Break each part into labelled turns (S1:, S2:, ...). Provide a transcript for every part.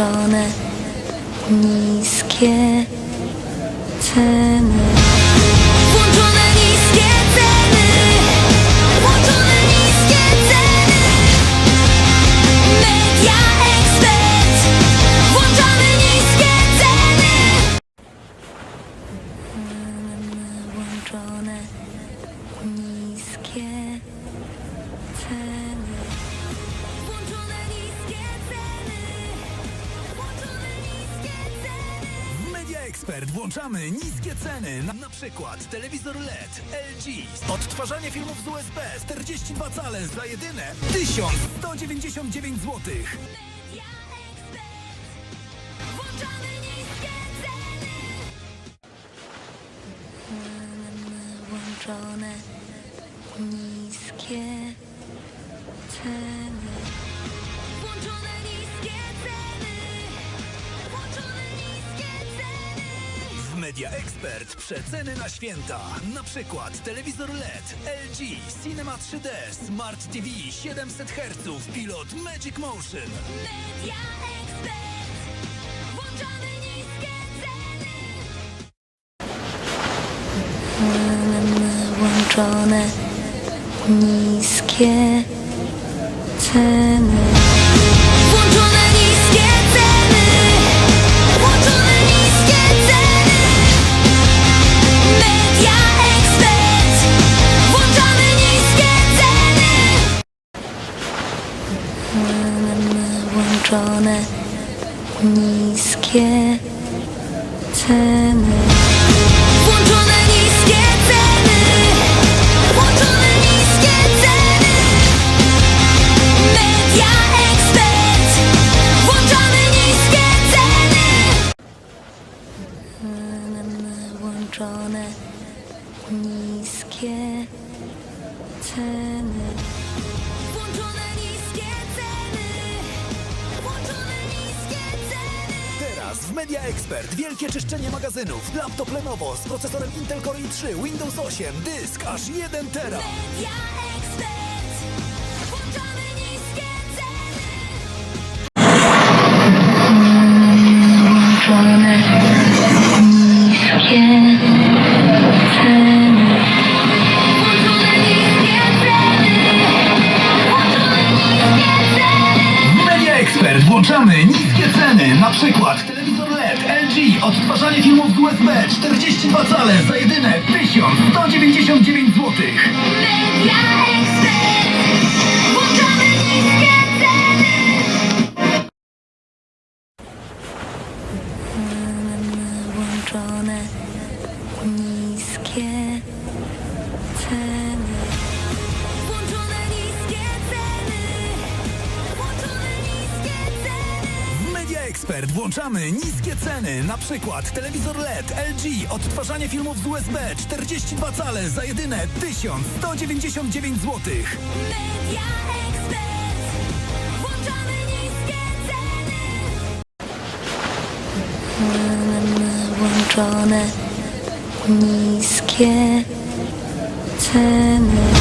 S1: włączone niskie ceny. Expert włączamy niskie ceny.
S2: Na, na przykład telewizor LED LG. Odtwarzanie filmów z USB 42 cale za jedyne 1199 zł.
S1: Media. Włączamy niskie ceny.
S2: Media Expert przeceny na święta. Na przykład telewizor LED LG Cinema 3D Smart TV 700 Hz Pilot Magic Motion.
S1: Media Expert. Włączamy niskie ceny. Włączone niskie ceny. Włączone niskie ceny. Włączone niskie ceny. Włączone niskie ceny. Media
S2: Media Expert wielkie czyszczenie magazynów. Laptop Lenovo z procesorem Intel Core i3, Windows 8, dysk aż 1 tera.
S1: Media Expert. Włączamy niskie ceny. Włączone niskie ceny.
S2: Włączamy niskie ceny. Na przykład 42 cale za jedyne 1199 zł.
S1: Włączone niskie ceny.
S2: Expert włączamy niskie ceny. Na przykład telewizor LED LG, odtwarzanie filmów z USB 42 cale za jedyne 1199 zł.
S1: Media Expert. Włączamy niskie ceny. Włączone niskie ceny.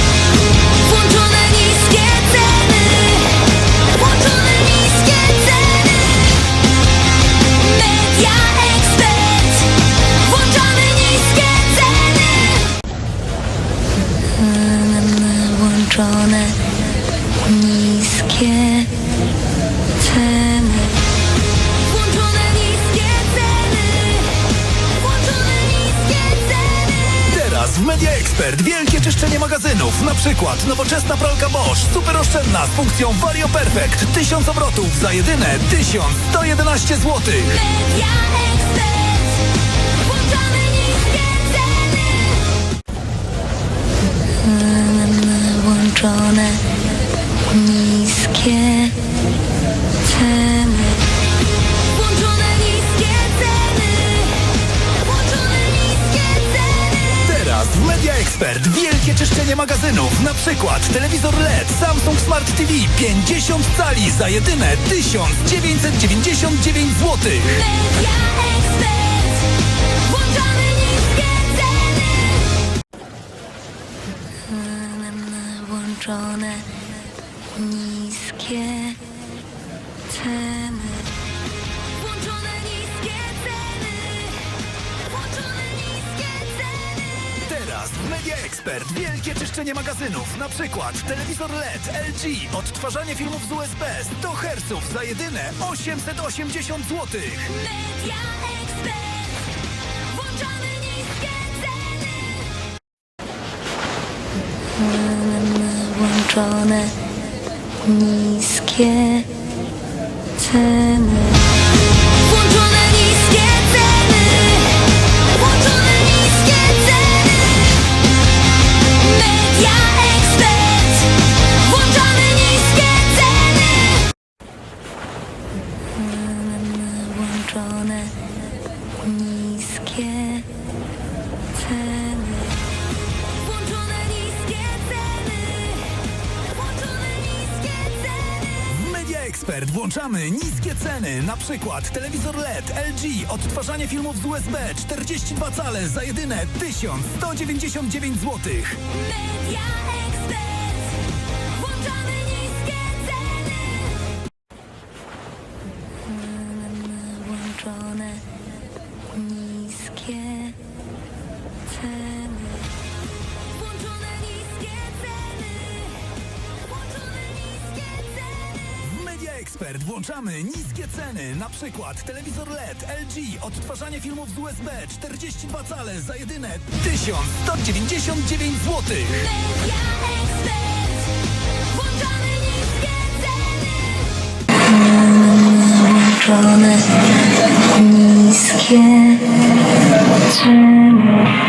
S1: Expert
S2: wielkie czyszczenie magazynów. Na przykład nowoczesna pralka Bosch, super oszczędna z funkcją Vario Perfect. 1000 obrotów za jedyne 1111 zł.
S1: Media Expert. Włączamy niskie ceny. Włączone niskie
S2: czyszczenie magazynów. Na przykład telewizor LED Samsung Smart TV 50 cali za jedyne 1999 zł.
S1: Media Expert. Włączamy niskie ceny. Włączone niskie ceny.
S2: Expert. Wielkie czyszczenie magazynów. Na przykład telewizor LED LG. Odtwarzanie filmów z USB 100 Hz za jedyne 880 zł.
S1: Media Expert. Włączamy niskie ceny.
S3: włączone niskie ceny.
S1: Włączone niskie ceny. Włączone niskie ceny.
S3: Włączone niskie ceny.
S2: W Media Expert włączamy niskie ceny. Na przykład telewizor LED LG. Odtwarzanie filmów z USB 42 cale za jedyne 1199 zł.
S1: Media Expert.
S2: Expert włączamy niskie ceny. Na przykład telewizor LED LG. Odtwarzanie filmów z USB 42 cale za jedyne 1199 zł.
S1: Włączamy niskie ceny.
S3: Niskie ceny.